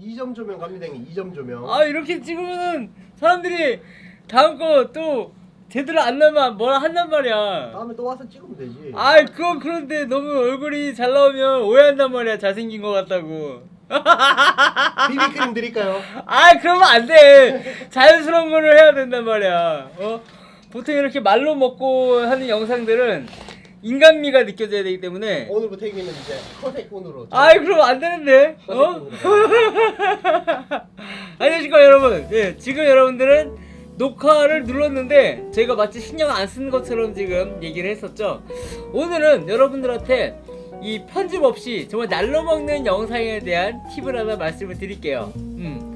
2점 조명 형님 2점 조명 아 이렇게 찍으면은 사람들이 다음 거 또 제대로 안 나면 뭐라 한단 말이야. 다음에 또 와서 찍으면 되지 아이 그건 그런데 너무 얼굴이 잘 나오면 오해한단 말이야 잘생긴 것 같다고. 비비크림 드릴까요? 아 그러면 안 돼. 자연스러운 거를 해야 된단 말이야. 어? 보통 이렇게 말로 먹고 하는 영상들은 인간미가 느껴져야 되기 때문에. 오늘부터 형님은 이제 컨셉폰으로 아이 그럼 안 되는데. 어? 안녕하십니까 여러분. 예, 지금 여러분들은 녹화를 눌렀는데 제가 마치 신경 안 쓰는 것처럼 지금 얘기를 했었죠. 오늘은 여러분들한테 이 편집 없이 정말 날로 먹는 영상에 대한 팁을 하나 말씀을 드릴게요. 음.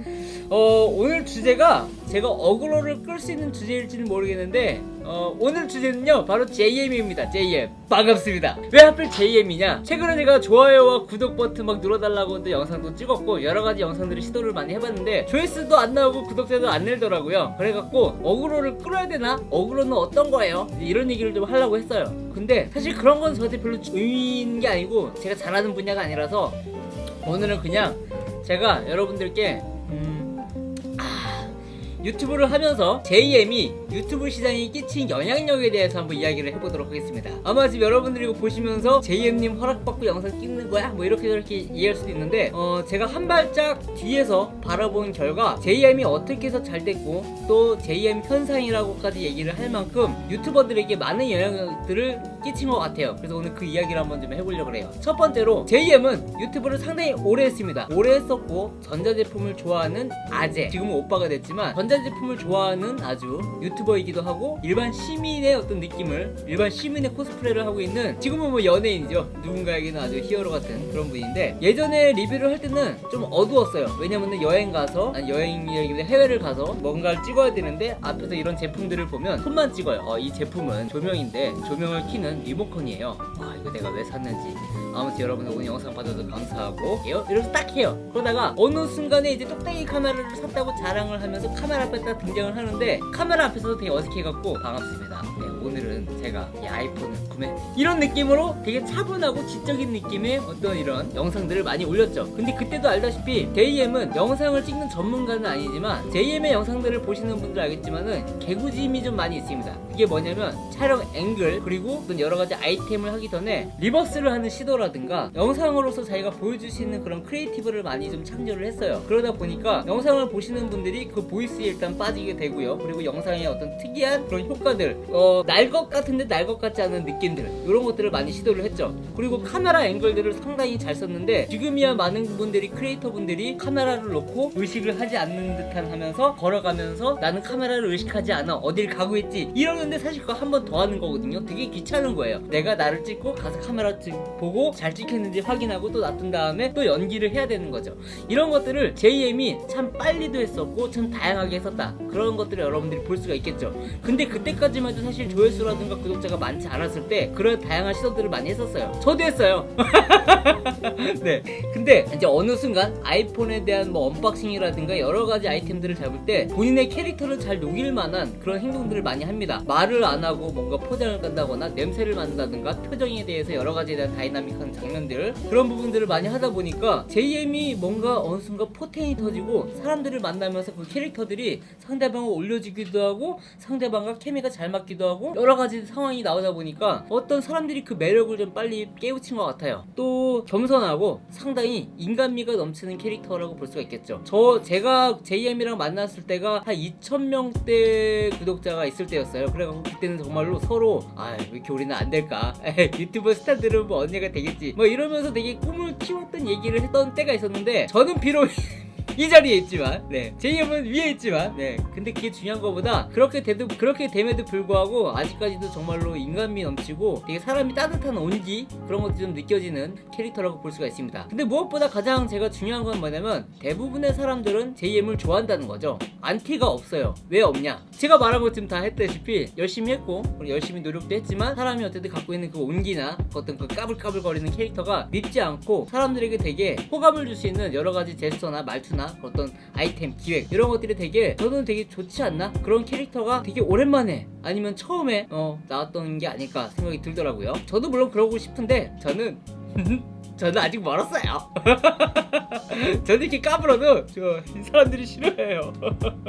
어, 오늘 주제가 제가 어그로를 끌 수 있는 주제일지는 모르겠는데 어, 오늘 주제는요 바로 JM입니다. JM 반갑습니다. 왜 하필 JM이냐? 최근에 제가 좋아요와 구독 버튼 막 눌러달라고 또 영상도 찍었고 여러가지 영상들을 시도를 많이 해봤는데 조회수도 안 나오고 구독자도 안 늘더라고요. 그래갖고 어그로를 끌어야 되나? 어그로는 어떤 거예요? 이런 얘기를 좀 하려고 했어요. 근데 사실 그런 건 저한테 별로 의미 있는 게 아니고 제가 잘하는 분야가 아니라서 오늘은 그냥 제가 여러분들께 음, 유튜브를 하면서 JM이 유튜브 시장에 끼친 영향력에 대해서 한번 이야기를 해보도록 하겠습니다. 아마 지금 여러분들이 보시면서 JM님 허락받고 영상 찍는 거야? 뭐 이렇게 저렇게 이해할 수도 있는데 어, 제가 한 발짝 뒤에서 바라본 결과 JM이 어떻게 해서 잘 됐고 또 JM 현상이라고까지 얘기를 할 만큼 유튜버들에게 많은 영향들을 끼친 것 같아요. 그래서 오늘 그 이야기를 한번 좀 해보려고 해요. 첫 번째로 JM은 유튜브를 상당히 오래 했습니다. 오래 했었고 전자제품을 좋아하는 아재 지금은 오빠가 됐지만 전자제품을 좋아하는 아주 유튜 버이기도 하고 일반 시민의 어떤 느낌을 일반 시민의 코스프레를 하고 있는 지금은 뭐 연예인이죠. 누군가에게는 아주 히어로 같은 그런 분인데 예전에 리뷰를 할 때는 좀 어두웠어요. 왜냐면은 여행 가서 아니 여행이라기보다 해외를 가서 뭔가를 찍어야 되는데 앞에서 이런 제품들을 보면 손만 찍어요. 어, 이 제품은 조명인데 조명을 켜는 리모컨이에요. 아 이거 내가 왜 샀는지. 아무튼 여러분들 오늘 영상 봐줘서 감사하고 요 이렇게 딱 해요. 그러다가 어느 순간에 이제 똑딱이 카메라를 샀다고 자랑을 하면서 카메라 앞에 딱 등장을 하는데 카메라 앞에서 도 되게 어색해갖고 반갑습니다. 네, 오늘은 제가 이 아이폰을 구매 이런 느낌으로 되게 차분하고 지적인 느낌의 어떤 이런 영상들을 많이 올렸죠. 근데 그때도 알다시피 JM은 영상을 찍는 전문가는 아니지만 JM의 영상들을 보시는 분들 알겠지만은 개구짐이 좀 많이 있습니다. 그게 뭐냐면 촬영 앵글 그리고 어떤 여러 가지 아이템을 하기 전에 리버스를 하는 시도라든가 영상으로서 자기가 보여줄 수 있는 그런 크리에이티브를 많이 좀 창조를 했어요. 그러다 보니까 영상을 보시는 분들이 그 보이스에 일단 빠지게 되고요. 그리고 영상의 어떤 특이한 그런 효과들, 어, 날 것 같은데 날 것 같지 않은 느낌들 이런 것들을 많이 시도를 했죠. 그리고 카메라 앵글들을 상당히 잘 썼는데 지금이야 많은 분들이 크리에이터 분들이 카메라를 놓고 의식을 하지 않는 듯한 하면서 걸어가면서 나는 카메라를 의식하지 않아 어딜 가고 있지 이러는데 사실 그거 한 번 더 하는 거거든요. 되게 귀찮은 거예요. 내가 나를 찍고 가서 카메라 찍- 보고 잘 찍혔는지 확인하고 또 놔둔 다음에 또 연기를 해야 되는 거죠. 이런 것들을 JM이 참 빨리도 했었고 참 다양하게 했었다. 그런 것들을 여러분들이 볼 수가 있겠죠. 근데 그때까지만 해도 사실 조회수라든가 구독자가 많지 않았을 때 그런 다양한 시도들을 많이 했었어요. 저도 했어요. 네. 근데 이제 어느 순간 아이폰에 대한 뭐 언박싱이라든가 여러 가지 아이템들을 잡을 때 본인의 캐릭터를 잘 녹일 만한 그런 행동들을 많이 합니다. 말을 안 하고 뭔가 포장을 깐다거나 냄새를 맡는다든가 표정에 대해서 여러 가지에 대한 다이나믹한 장면들 그런 부분들을 많이 하다 보니까 JM이 뭔가 어느 순간 포텐이 터지고 사람들을 만나면서 그 캐릭터들이 상대방을 올려주기도 하고 상대방과 케미가 잘 맞기도 하고 여러 가지 상황이 나오다 보니까 어떤 사람들이 그 매력을 좀 빨리 깨우친 것 같아요. 또 겸손하고 상당히 인간미가 넘치는 캐릭터라고 볼 수가 있겠죠. 저 제가 JM이랑 만났을 때가 한 2,000명대 구독자가 있을 때였어요. 그래서 그때는 정말로 서로 아 왜 이렇게 우리는 안 될까? 유튜버 스타들은 뭐 언니가 되겠지. 뭐 이러면서 되게 꿈을 키웠던 얘기를 했던 때가 있었는데 저는 비록 이 자리에 있지만, 네. 제이형은 위에 있지만, 네. 근데 그게 중요한 것보다 그렇게 돼도 그렇게 됨에도 불구하고 아직까지도 정말로 인간미 넘치고 되게 사람이 따뜻한 온기 그런 것도 좀 느껴지는 캐릭터라고 볼 수가 있습니다. 근데 무엇보다 가장 제가 중요한 건 뭐냐면 대부분의 사람들은 JM을 좋아한다는 거죠. 안티가 없어요. 왜 없냐? 제가 말한 것 지금 다 했다시피 열심히 했고 열심히 노력도 했지만 사람이 어쨌든 갖고 있는 그 온기나 어떤 그 까불까불거리는 캐릭터가 밉지 않고 사람들에게 되게 호감을 줄 수 있는 여러 가지 제스처나 말투나 어떤 아이템 기획 이런 것들이 되게 저는 되게 좋지 않나 그런 캐릭터가 되게 오랜만에 아니면 처음에 어 나왔던 게 아닐까 생각이 들더라고요. 저도 물론 그러고 싶은데 저는 저는 아직 멀었어요. 저는 이렇게 까불어도 저 사람들이 싫어해요.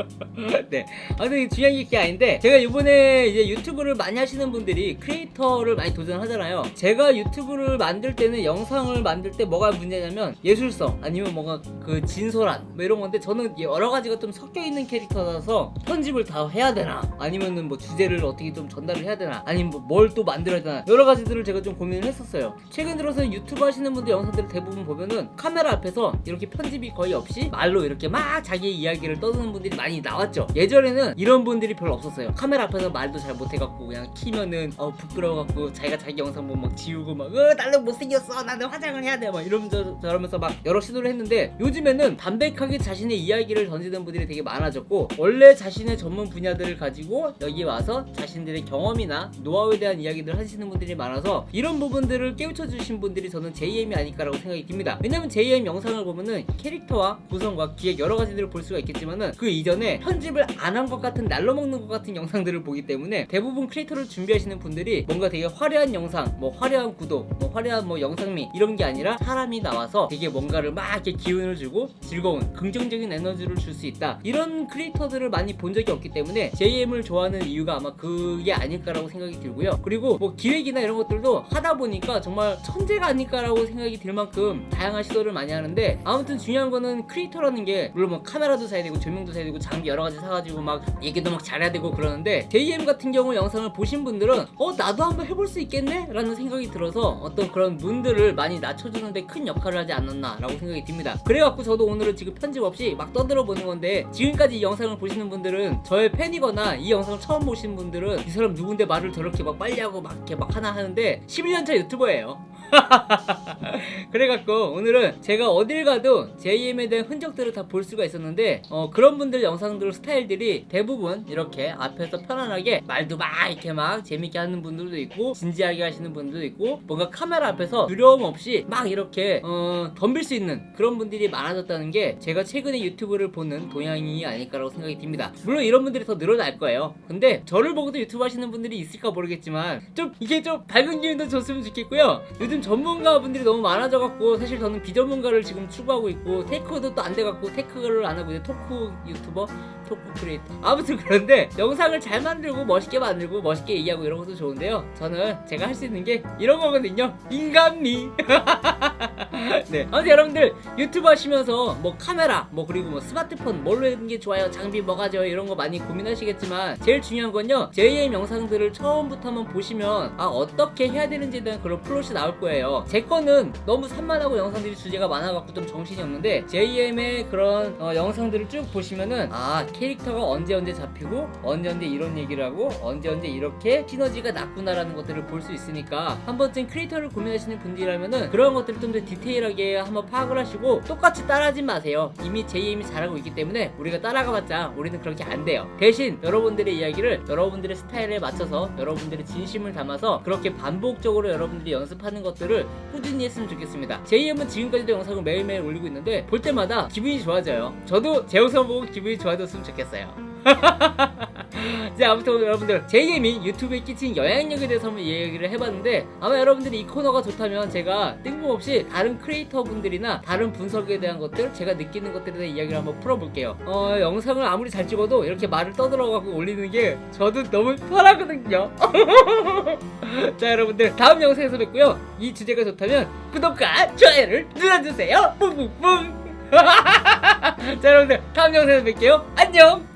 네. 아무튼 중요한 게 그게 아닌데 제가 이번에 이제 유튜브를 많이 하시는 분들이 크리에이터를 많이 도전하잖아요. 제가 유튜브를 만들 때는 영상을 만들 때 뭐가 문제냐면 예술성 아니면 뭔가 그 진솔한 뭐 이런 건데 저는 여러 가지가 좀 섞여 있는 캐릭터라서 편집을 다 해야 되나 아니면은 뭐 주제를 어떻게 좀 전달을 해야 되나 아니면 뭐 뭘 또 만들어야 되나 여러 가지들을 제가 좀 고민을 했었어요. 최근 들어서 유튜브 하시는 분들 영상들을 대부분 보면은 카메라 앞에서 이렇게 편집이 거의 없이 말로 이렇게 막 자기 이야기를 떠드는 분들이 많이 나왔죠. 예전에는 이런 분들이 별로 없었어요. 카메라 앞에서 말도 잘 못해갖고 그냥 키면은 어 부끄러워갖고 자기가 자기 영상 보면 막 지우고 막 어, 나는 못생겼어 나는 화장을 해야 돼 막 이러면서 저러면서 막 여러 시도를 했는데 요즘에는 담백하게 자신의 이야기를 던지는 분들이 되게 많아졌고 원래 자신의 전문 분야들을 가지고 여기 와서 자신들의 경험이나 노하우에 대한 이야기들 하시는 분들이 많아서 이런 부분들을 깨우쳐 주신 분들이 저는 JM 이 아닐까라고 생각이 듭니다. 왜냐면 JM 영상을 보면은 캐릭터와 구성과 기획 여러 가지들을 볼 수가 있겠지만은 그 이전에 편집을 안 한 것 같은 날로 먹는 것 같은 영상들을 보기 때문에 대부분 크리에이터를 준비하시는 분들이 뭔가 되게 화려한 영상, 뭐 화려한 구독, 뭐 화려한 뭐 영상미 이런 게 아니라 사람이 나와서 되게 뭔가를 막 이렇게 기운을 주고 즐거운 긍정적인 에너지를 줄 수 있다. 이런 크리에이터들을 많이 본 적이 없기 때문에 JM을 좋아하는 이유가 아마 그게 아닐까라고 생각이 들고요. 그리고 뭐 기획이나 이런 것들도 하다 보니까 정말 천재가 아닐까라고 생각 이 들 만큼 다양한 시도를 많이 하는데 아무튼 중요한 거는 크리에이터라는 게 물론 뭐 카메라도 사야 되고 조명도 사야 되고 장비 여러 가지 사가지고 막 얘기도 막 잘해야 되고 그러는데 JM 같은 경우 영상을 보신 분들은 어 나도 한번 해볼 수 있겠네? 라는 생각이 들어서 어떤 그런 문들을 많이 낮춰주는데 큰 역할을 하지 않았나 라고 생각이 듭니다. 그래갖고 저도 오늘은 지금 편집 없이 막 떠들어 보는 건데 지금까지 이 영상을 보시는 분들은 저의 팬이거나 이 영상을 처음 보신 분들은 이 사람 누군데 말을 저렇게 막 빨리 하고 막 이렇게 막 하나 하는데 11년차 유튜버예요. 그래갖고 오늘은 제가 어딜 가도 JM에 대한 흔적들을 다 볼 수가 있었는데 어, 그런 분들 영상들 스타일들이 대부분 이렇게 앞에서 편안하게 말도 막 이렇게 막 재밌게 하는 분들도 있고 진지하게 하시는 분들도 있고 뭔가 카메라 앞에서 두려움 없이 막 이렇게 어, 덤빌 수 있는 그런 분들이 많아졌다는 게 제가 최근에 유튜브를 보는 동향이 아닐까라고 생각이 듭니다. 물론 이런 분들이 더 늘어날 거예요. 근데 저를 보고도 유튜브 하시는 분들이 있을까 모르겠지만 좀 이게 좀 밝은 기운도 줬으면 좋겠고요. 요즘 전문가 분들이 너무 많아져갖고 사실 저는 비전문가를 지금 추구하고 있고 테크도 또 안 돼갖고 테크를 안 하고 이제 토크 유튜버 토크 크리에이터. 아무튼 그런데 영상을 잘 만들고 멋있게 만들고 멋있게 얘기하고 이런 것도 좋은데요. 저는 제가 할 수 있는 게 이런 거거든요. 인간미. 네. 아무튼 여러분들 유튜브 하시면서 뭐 카메라 뭐 그리고 뭐 스마트폰 뭘로 하는 게 좋아요 장비 뭐가 좋아요 이런 거 많이 고민하시겠지만 제일 중요한 건요. JM 영상들을 처음부터 한번 보시면 아 어떻게 해야 되는지에 대한 그런 플롯이 나올 거예요 제 거는 너무 산만하고 영상들이 주제가 많아갖고 좀 정신이 없는데 JM의 그런 어, 영상들을 쭉 보시면은 아 캐릭터가 언제 언제 잡히고 언제 언제 이런 얘기를 하고 언제 언제 이렇게 시너지가 났구나라는 것들을 볼 수 있으니까 한 번쯤 크리에이터를 고민하시는 분들이라면은 그런 것들을 좀 더 디테일하게 한번 파악을 하시고 똑같이 따라하지 마세요. 이미 JM이 잘하고 있기 때문에 우리가 따라가봤자 우리는 그렇게 안 돼요. 대신 여러분들의 이야기를 여러분들의 스타일에 맞춰서 여러분들의 진심을 담아서 그렇게 반복적으로 여러분들이 연습하는 것 들을 꾸준히 했으면 좋겠습니다. JM은 지금까지도 영상을 매일매일 올리고 있는데 볼 때마다 기분이 좋아져요. 저도 제 영상 보고 기분이 좋아졌으면 좋겠어요 자 아무튼 여러분들 JM이 유튜브에 끼친 영향력에 대해서 한번 얘기를 해봤는데 아마 여러분들이 이 코너가 좋다면 제가 뜬금없이 다른 크리에이터 분들이나 다른 분석에 대한 것들 제가 느끼는 것들에 대한 이야기를 한번 풀어볼게요. 어 영상을 아무리 잘 찍어도 이렇게 말을 떠들어가고 올리는 게 저도 너무 편하거든요. 자 여러분들 다음 영상에서 뵙고요. 이 주제가 좋다면 구독과 좋아요를 눌러주세요. 뿡뿡뿡 자 여러분들 다음 영상에서 뵐게요. 안녕